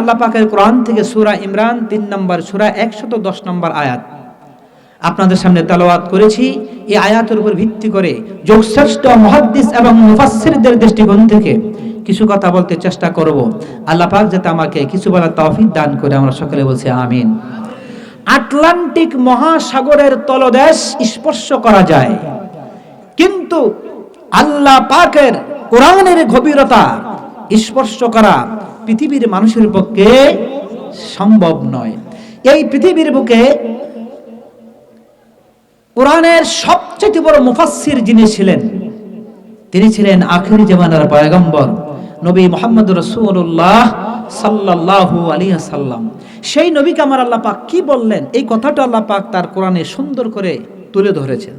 আল্লাহ পাকের কোরআন থেকে সূরা ইমরান তিন নম্বর, সূরা একশত দশ নম্বর আয়াত। আপনাদের সামনে তেলাওয়াত করেছি। এই আয়াতের উপর ভিত্তি করে যোগশ্রেষ্ঠ মহাদ্দিস এবং মুফাসসিরদের দৃষ্টিকোণ থেকে কিছু কথা বলতে চেষ্টা করব। আল্লাহ পাক যাতে আমাকে কিছু বলার তৌফিক দান করে। আমরা সকলে বলছি আমিন। আটলান্টিক মহাসাগরের তলদেশ স্পর্শ করা যায়। কিন্তু আল্লাহ পাকের কোরআনের গভীরতা স্পর্শ করা পৃথিবীর মানুষের পক্ষে সম্ভব নয়। এই পৃথিবীর বুকে কোরআনের সবচেয়ে বড় মুফাসসির যিনি ছিলেন, তিনি ছিলেন আখিরি জামানার পয়গম্বর নবী মোহাম্মদ রসুল্লাহ সাল্লাল্লাহু আলিয়া সাল্লাম সেই নবীকে আমার আল্লাহ পাক কি বললেন? এই কথাটা আল্লাহ পাক তার কোরআনে সুন্দর করে তুলে ধরেছেন।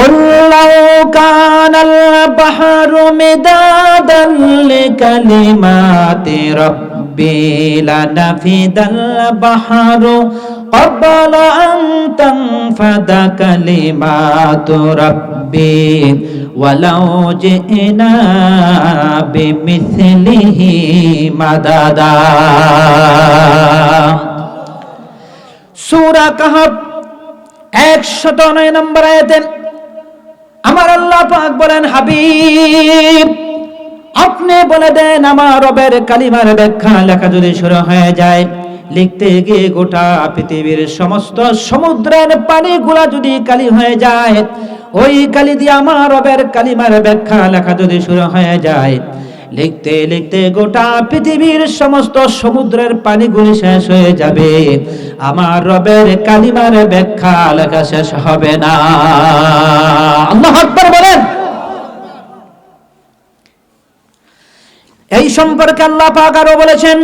قل لو كان البحر مدادا لكلمات ربي لنفد البحر قبل أن تنفد كلمات ربي ولو جئنا بمثله مددا سورة كهف একশত নয় নম্বর আয়াতে আমার আল্লাহ পাক বলেন, হাবিব, আপনি বলে দেন আমার রবের কালিমার ব্যাখ্যা লেখা যদি শুরু হয়ে যায়, লিখতে গিয়ে গোটা পৃথিবীর সমস্ত সমুদ্রের পানিগুলা যদি কালি হয়ে যায়, ওই কালি দিয়ে আমার রবের কালিমার ব্যাখ্যা লেখা যদি শুরু হয়ে যায় লিখতে লিখতে গোটা পৃথিবীর সমস্ত সমুদ্রের পানিগুলি শেষ হয়ে যাবে আমার রবের কালিমার ব্যাখ্যা লেখা শেষ হবে না আল্লাহ আকবার বলেন এই সম্পর্কে আল্লাহ পাক আরো বলেছেন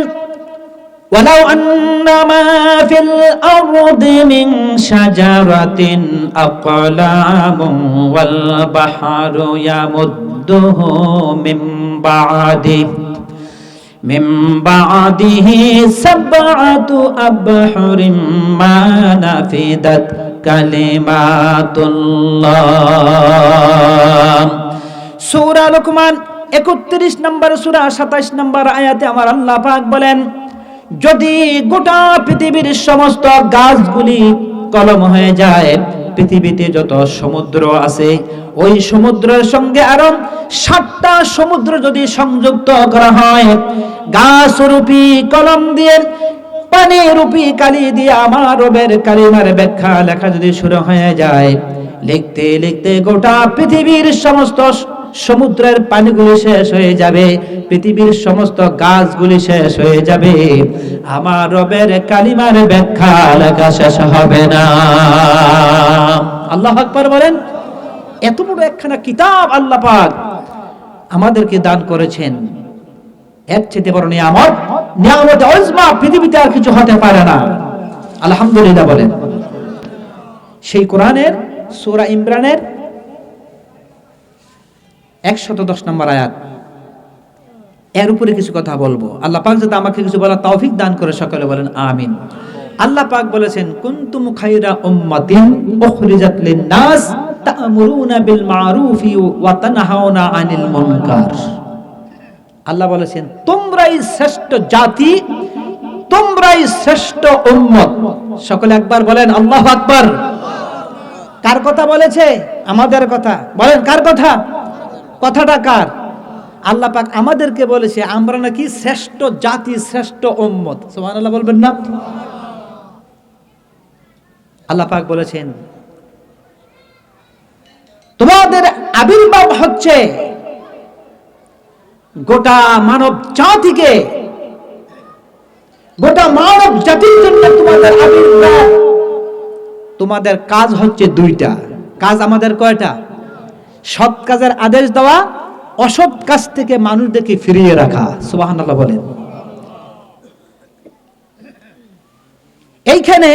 ولو أن ما في الأرض من شجرة أقلام والبحر يمده من بعده من بعده سبعة أبحر ما نفدت كلمات الله সূরা লোকমান একত্রিশ নম্বর সূরা সাতাইশ নম্বর আয়াতে আমার আল্লাহ পাক বলেন যদি গোটা পৃথিবীর সমস্ত গাছগুলি কলম হয়ে যায় পৃথিবীতে যত সমুদ্র আছে, ওই সমুদ্রের সঙ্গে আরও সাতটা সমুদ্র যদি সংযুক্ত করা হয় গাছ রূপী কলম দিয়ে পানি রূপী কালি দিয়ে আমার রবের কালিমার ব্যাখ্যা লেখা যদি শুরু হয়ে যায়, লিখতে লিখতে গোটা পৃথিবীর সমস্ত সমুদ্রের পানিগুলি শেষ হয়ে যাবে, পৃথিবীর সমস্ত গাছগুলি শেষ হয়ে যাবে। আমার রবের কালিমার ব্যাখ্যা লেখা শেষ হবে না। আল্লাহ আকবার বলেন, এত বড় একখানা কিতাব আল্লাহ পাক আমাদেরকে দান করেছেন। এর চেয়ে বড় নিয়ামত নিয়ামত অজমা পৃথিবীতে আর কিছু হতে পারে না। আলহামদুলিল্লাহ বলেন। সেই কোরআনের, সূরা ইমরানের একশত দশ নম্বর আয়াত। এর উপরে কিছু কথা বলব। আল্লাহ পাক যাতে আমাকে কিছু বলার তৌফিক দান করে সকলে বলেন আমিন। আল্লাহ পাক বলেছেন, কুনতুম খাইরা উম্মাতিন উখরিজাত লিন-নাস তা'মুরুনা বিল মা'রুফি ওয়া তানহাউনা আনিল মুনকার। আল্লাহ বলেছেন, তোমরাই শ্রেষ্ঠ জাতি, তোমরাই শ্রেষ্ঠ উম্মত। সকলে একবার বলেন, আল্লাহু আকবার। কার কথা বলেছে? আমাদের কথা। বলেন, কার কথা? কথাটা কার? আল্লাহ পাক আমাদেরকে বলেছে আমরা নাকি শ্রেষ্ঠ জাতি, শ্রেষ্ঠ উম্মত। সুবহানাল্লাহ বলবেন না? আল্লাহ পাক বলেছেন, তোমাদের আবির্ভাব হচ্ছে গোটা মানব জাতিকে, গোটা মানব জাতির জন্য তোমাদের আবির্ভাব। তোমাদের কাজ হচ্ছে দুইটা। কাজ আমাদের কয়টা? সৎ কাজের আদেশ দেওয়া, অসৎ কাজ থেকে মানুষদেরকে ফিরিয়ে রাখা, সুবহানাল্লাহ বলেন। এইখানে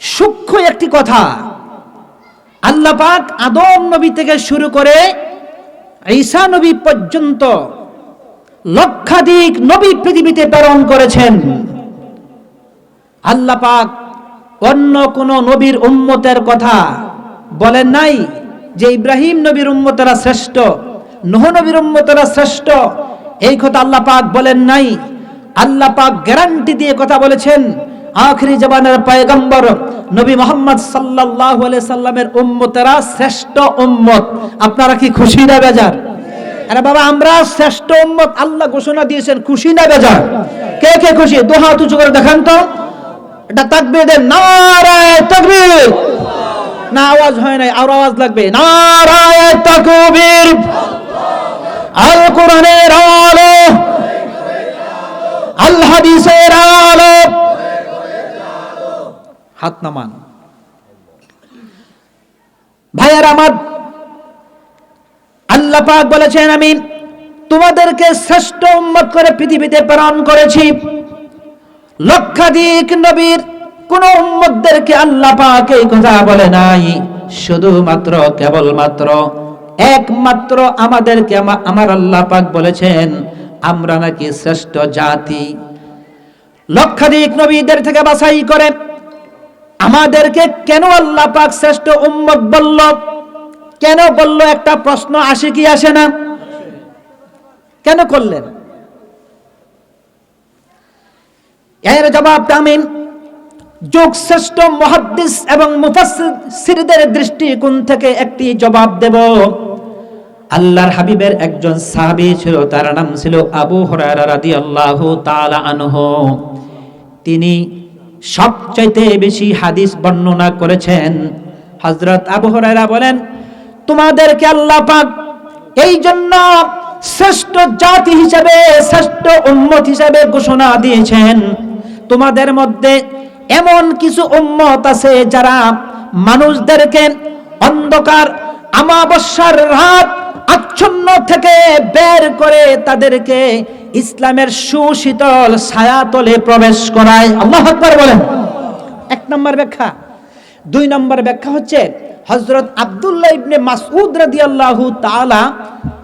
সূক্ষ্ম একটি কথা, আল্লাহ পাক আদম নবী থেকে শুরু করে ঈসা নবী পর্যন্ত লক্ষাধিক নবী পৃথিবীতে প্রেরণ করেছেন। আল্লাহ পাক অন্য কোন নবীর উম্মতের কথা বলেন নাই। যে ইব্রাহিম নবীর উম্মতেরা শ্রেষ্ঠ, নহ নবীর উম্মতেরা শ্রেষ্ঠ, এই কথা আল্লাহ পাক বলেন নাই। আল্লাহ পাক গ্যারান্টি দিয়ে কথা বলেছেন, আখরি জবানের পয়গম্বর নবী মোহাম্মদ আলাইহি সাল্লামের উম্মতেরা শ্রেষ্ঠ উম্মত। আপনারা কি খুশি না বেজার? আরে বাবা, আমরা শ্রেষ্ঠ উম্মত, আল্লাহ ঘোষণা দিয়েছেন, খুশি না বেজার? কে কে খুশি? দু হাত উঁচু করে দেখান তো। এটা তাকবীর দেন নারায়ে তাকবীর। না আওয়াজ হয় নাই, আর আওয়াজ লাগবে। আল আলো। হাত নামান। ভাইয়ার আমার আল্লাহ পাক বলেছেন আমি তোমাদেরকে শ্রেষ্ঠ উম্মত করে পৃথিবীতে প্রেরণ করেছি। লক্ষাধিক নবীর কোন উম্মতদেরকে আল্লাহ পাক এই কথা বলে নাই। শুধুমাত্র, কেবলমাত্র, একমাত্র আমাদেরকে আমার আল্লাহ পাক বলেছেন, আমরা নাকি শ্রেষ্ঠ জাতি। লক্ষাধিক নবীদের থেকে বাছাই করে আমাদেরকে কেন আল্লাহ পাক শ্রেষ্ঠ উম্মত বলল? কেন বলল? একটা প্রশ্ন আসে কি আসে না? কেন করলেন? এর জবাব আমি যোগ শ্রেষ্ঠ মহাদ্দিস এবং মুফাসসিরদের দৃষ্টিকোণ থেকে একটি জবাব দেব। আল্লাহর হাবিবের একজন ছিল, তার নাম ছিল আবু তিনি সবচাইতে বেশি হাদিস বর্ণনা করেছেন। হযরত আবু হুরায়রা বলেন, তোমাদেরকে আল্লাহ পাক এই জন্য শ্রেষ্ঠ জাতি হিসাবে, শ্রেষ্ঠ উম্মত হিসাবে ঘোষণা দিয়েছেন। তোমাদের মধ্যে এমন কিছু উম্মত আছে যারা মানুষদেরকে অন্ধকার আমাবস্যার রাত আচ্ছন্ন থেকে বের করে তাদেরকে ইসলামের সুশীতল ছায়াতলে প্রবেশ করায়। আল্লাহ আকবার বলেন। এক নম্বর ব্যাখ্যা। দুই নম্বর ব্যাখ্যা হচ্ছে হজরত আব্দুল্লাহ ইবনে মাসউদ রাদিয়াল্লাহু তাআলা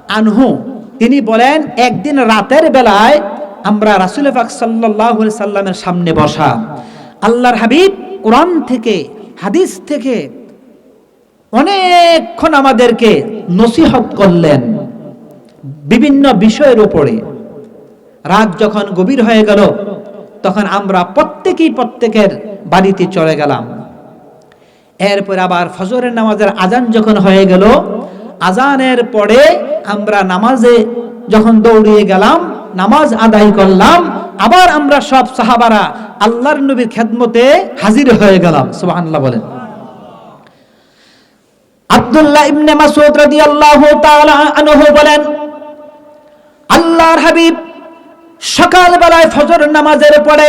আনহু। তিনি বলেন, একদিন রাতের বেলায় আমরা রাসূল পাক সাল্লাল্লাহু আলাইহি সাল্লামের সামনে বসা। আল্লাহর হাবিব কোরআন থেকে, হাদিস থেকে অনেকক্ষণ আমাদেরকে নসিহত করলেন বিভিন্ন বিষয়ের উপরে। রাত যখন গভীর হয়ে গেল, তখন আমরা প্রত্যেকেই প্রত্যেকের বাড়িতে চলে গেলাম। এরপর আবার ফজরের নামাজের আজান যখন হয়ে গেল আজানের পরে আমরা নামাজে যখন দৌড়িয়ে গেলাম নামাজ আদায় করলাম, আবার আমরা সব সাহাবারা আল্লাহর নবীর খেদমতে হাজির হয়ে গেলাম, সুবহানাল্লাহ বলেন। আব্দুল্লাহ ইবনে রাদিয়াল্লাহু তাআলা আনহু বলেন, আল্লাহর হাবিব সকাল বেলায় ফজর নামাজের পরে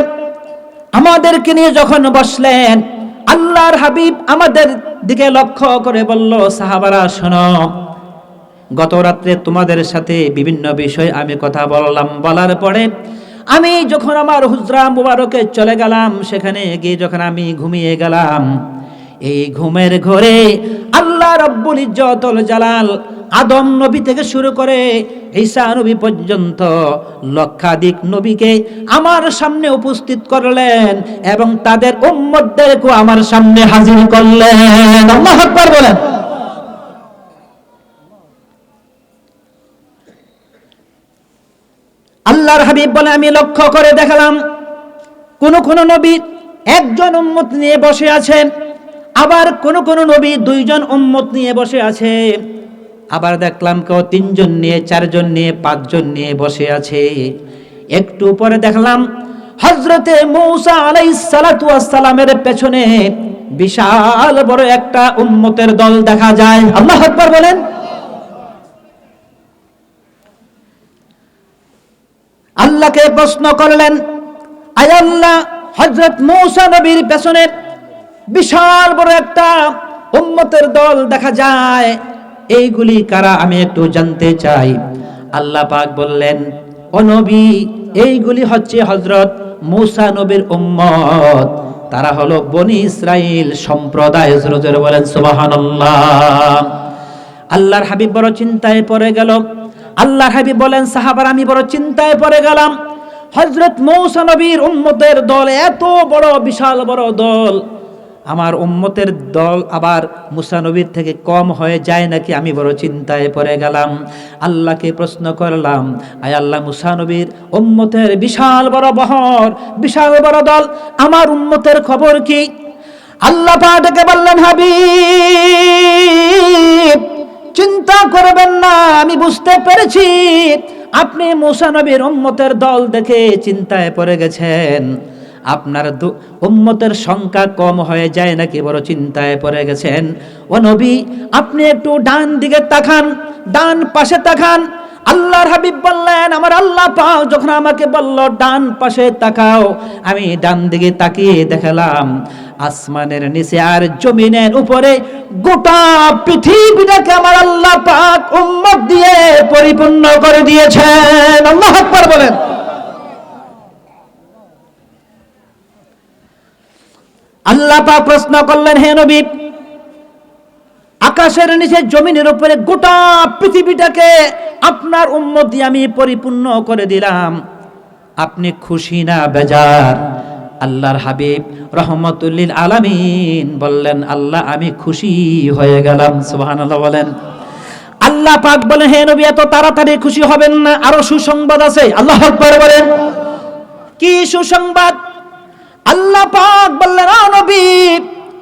আমাদেরকে নিয়ে যখন বসলেন, আল্লাহর হাবিব আমাদের দিকে লক্ষ্য করে বলল, সাহাবারা শোনো গত রাত্রে তোমাদের সাথে বিভিন্ন বিষয়ে আমি কথা বললাম। বলার পরে আমি যখন আমার হুজরা মুবারকে চলে গেলাম, সেখানে গিয়ে যখন আমি ঘুমিয়ে গেলাম, এই ঘুমের ঘরে আল্লাহ রব্বুল ইজ্জতুল জালাল আদম নবী থেকে শুরু করে ঈসা নবী পর্যন্ত লক্ষাধিক নবীকে আমার সামনে উপস্থিত করলেন এবং তাদের উম্মতদেরকেও আমার সামনে হাজির করলেন। আল্লাহু বলেন। আল্লাহর হাবিব বলে আমি লক্ষ্য করে দেখালাম, কোন কোন নবী একজন উম্মত নিয়ে বসে আছেন আবার কোন কোন নবী দুইজন উম্মত নিয়ে বসে আছে। আবার দেখলাম কেউ তিনজন নিয়ে, চারজন নিয়ে, পাঁচজন নিয়ে বসে আছে। একটু পরে দেখলাম হজরতে মৌসা আলাইহিস সালাতু ওয়াস পেছনে বিশাল বড় একটা উম্মতের দল দেখা যায়। আল্লাহ বলেন। আল্লাহকে প্রশ্ন করলেন, আয় আল্লাহ হজরত মৌসা নবীর পেছনে বিশাল বড় একটা উম্মতের দল দেখা যায়। এইগুলি কারা আমি একটু জানতে চাই। আল্লাহ পাক বললেন, ও নবী, এইগুলি হচ্ছে হজরত মৌসা নবীর উম্মত। তারা হলো বনি ইসরাইল সম্প্রদায়। বলেন, সুবহানাল্লাহ। আল্লাহর হাবিব বড় চিন্তায় পড়ে গেল। আল্লাহর হাবিব বলেন, সাহাবার, আমি বড় চিন্তায় পড়ে গেলাম। হজরত মৌসা নবীর উম্মতের দল এত বড়, বিশাল বড় দল। আমার উম্মতের দল আবার মুসানবীর থেকে কম হয়ে যায় নাকি আমি বড় চিন্তায় পড়ে গেলাম। আল্লাহকে প্রশ্ন করলাম, আয় আল্লাহ মুসানবীর উম্মতের বিশাল বড় বহর, বিশাল বড় দল, আমার উম্মতের খবর কি? আল্লাহ পাঠকে বললেন, হাবিব চিন্তা করবেন না, আমি বুঝতে পেরেছি। আপনি মুসানবীর উম্মতের দল দেখে চিন্তায় পড়ে গেছেন। আপনার উম্মতের সংখ্যা কম হয়ে যায় নাকি বড় চিন্তায় পড়ে গেছেন? ও নবী, আপনি একটু ডান দিকে তাকান, ডান পাশে তাকান। আল্লাহর হাবিব বললেন, আমার আল্লাহ পাও যখন আমাকে বলল, ডান পাশে তাকাও। আমি ডান দিকে তাকিয়ে দেখালাম আসমানের নিচে আর জমিনের উপরে গোটা পৃথিবীটাকে আমার আল্লাহ পাক উম্মত দিয়ে পরিপূর্ণ করে দিয়েছেন। আল্লাহ আকবার বলেন। আল্লাহ পাক প্রশ্ন করলেন, হে নবী, আকাশের নিচে জমিনের উপরে গোটা পৃথিবীটাকে আপনার উম্মতি আমি পরিপূর্ণ করে দিলাম। আপনি খুশি না, বেজার? আল্লাহর হাবিব রহমতুল্লিল আলামিন বললেন, আল্লাহ, আমি খুশি হয়ে গেলাম। সুবহানাল্লাহ বলেন। আল্লাহ পাক বলেন, হে নবী, এত তাড়াতাড়ি খুশি হবেন না। আরও সুসংবাদ আছে। আল্লাহ আকবার বলেন। কি সুসংবাদ? আল্লাহ পাক বললেন নবী,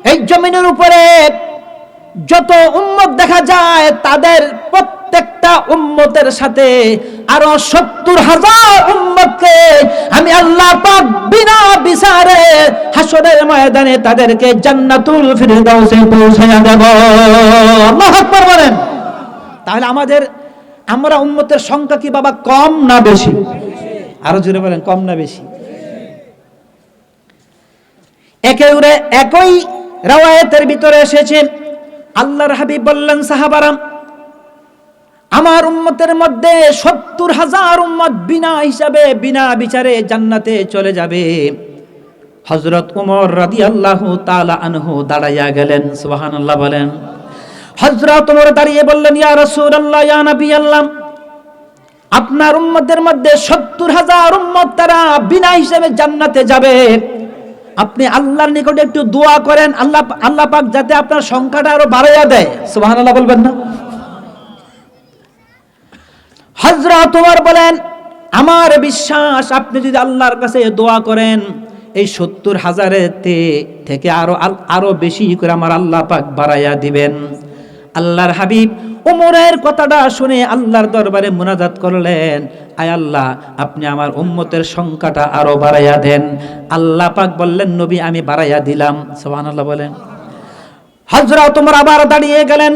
এই জমিনের উপরে যত উম্মত দেখা যায়, তাদের প্রত্যেকটা উম্মতের সাথে আরও সত্তর হাজার উম্মতকে আমি আল্লাহ পাক বিনা বিচারে হাসরের ময়দানে তাদেরকে জান্নাতুল ফিরদাউসে পৌঁছায়া দেব। আল্লাহু আকবার বলেন। তাহলে আমাদের, আমরা উম্মতের সংখ্যা কি বাবা, কম না বেশি? আরও জোরে বলেন, কম না বেশি? একে একই রাওয়ায়াতের ভিতরে এসেছে আল্লাহর হাবিব বললেন, সাহাবারাম, আমার উম্মতের মধ্যে সত্তর হাজার উম্মত বিনা হিসাবে, বিনা বিচারে জান্নাতে চলে যাবে। হজরত উমর রাদি আল্লাহ তালা আনহু দাঁড়াইয়া গেলেন সুবাহান আল্লাহ বলেন। হজরত উমর দাঁড়িয়ে বললেন, ইয়া রসুল আল্লাহ ইয়া নবী আল্লাহ আপনার উম্মতের মধ্যে সত্তর হাজার উম্মত তারা বিনা হিসেবে জান্নাতে যাবে। আপনি আল্লাহর নিকটে একটু দোয়া করেন, আল্লাহ আল্লাহ পাক যাতে আপনার সংখ্যাটা আরও বাড়াইয়া দেয়। সুবাহান আল্লাহ বলবেন না? হজরত তোমার বলেন, আমার বিশ্বাস, আপনি যদি আল্লাহর কাছে দোয়া করেন, এই সত্তর হাজারের থেকে আরও আরও বেশি করে আমার আল্লাহ পাক বাড়াইয়া দিবেন। আল্লাহর হাবিব উমরের কথাটা শুনে আল্লাহর দরবারে মোনাজাত করলেন। আয় আল্লাহ, আপনি আমার উম্মতের সংখ্যাটা আরও বাড়াইয়া দেন। আল্লাহ পাক বললেন, নবী, আমি বাড়াইয়া দিলাম। সুবহানাল্লাহ বলেন। হজরা তোমার আবার দাঁড়িয়ে গেলেন।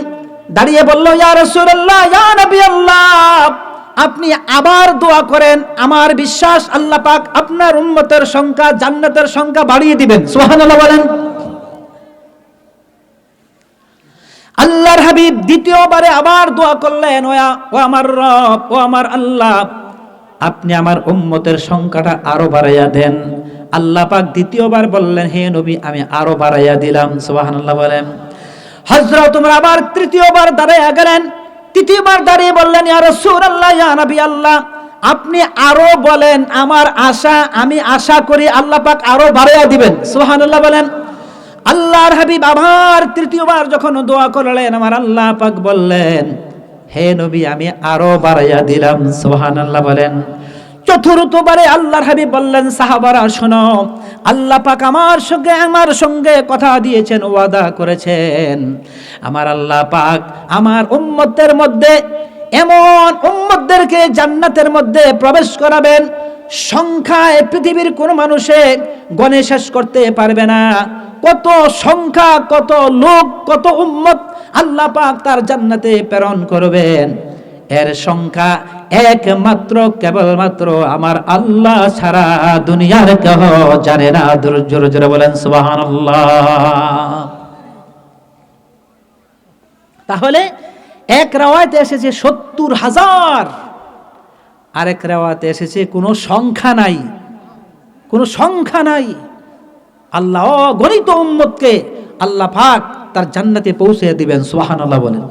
দাঁড়িয়ে বলল, ইয়া রাসূলুল্লাহ, ইয়া নবী আল্লাহ আপনি আবার দোয়া করেন। আমার বিশ্বাস আল্লাহ পাক আপনার উম্মতের সংখ্যা জান্নাতের সংখ্যা বাড়িয়ে দিবেন। সুবহানাল্লাহ বলেন। হাবিব দ্বিতীয়বারে আবার দোয়া করলেন ও আমার রব, ও আমার আল্লাহ, আপনি আমার উম্মতের সংখ্যাটা আরও বাড়াইয়া দেন। আল্লাহ পাক দ্বিতীয়বার বললেন, হে নবী, আমি আরও বাড়াইয়া দিলাম। সুবহানাল্লাহ বলেন। হযরত তোমরা আবার তৃতীয়বার দাঁড়াইয়া গেলেন। তৃতীয়বার দাঁড়িয়ে বললেন, ইয়া রাসূলুল্লাহ, ইয়া নবী আল্লাহ, আপনি আরও বলেন, আমার আশা, আমি আশা করি আল্লাহ পাক আরও বাড়াইয়া দিবেন। সুবহানাল্লাহ বলেন। আল্লাহর হাবিব আবার তৃতীয়বার যখন দোয়া করলেন, আমার আল্লাহ পাক বললেন, হে নবী, আমি আরও বাড়াইয়া দিলাম। সোহান আল্লাহ বলেন। চতুর্থবারে আল্লাহর হাবিব বললেন, সাহাবারা, শোনো, আল্লাহ পাক আমার সঙ্গে আমার সঙ্গে কথা দিয়েছেন, ওয়াদা করেছেন। আমার আল্লাহ পাক আমার উম্মতের মধ্যে, এমন উম্মতদেরকে জান্নাতের মধ্যে প্রবেশ করাবেন, সংখ্যায় পৃথিবীর কোন মানুষে গণে শেষ করতে পারবে না। কত সংখ্যা, কত লোক, কত উম্মত আল্লাহ পাক তার জান্নাতে প্রেরণ করবেন। এর সংখ্যা একমাত্র, কেবলমাত্র আমার আল্লাহ ছাড়া দুনিয়ার কেহ জানে না। জোরে জোরে বলেন, সুবহানাল্লাহ। তাহলে এক রাওয়াতে এসেছে সত্তর হাজার, আরেক রেওয়াতে এসেছে কোনো সংখ্যা নাই, কোনো সংখ্যা নাই। আল্লাহ গণিত উম্মতকে আল্লাহ পাক তার জান্নাতে পৌঁছে দিবেন সুবহানাল্লাহ বলেন।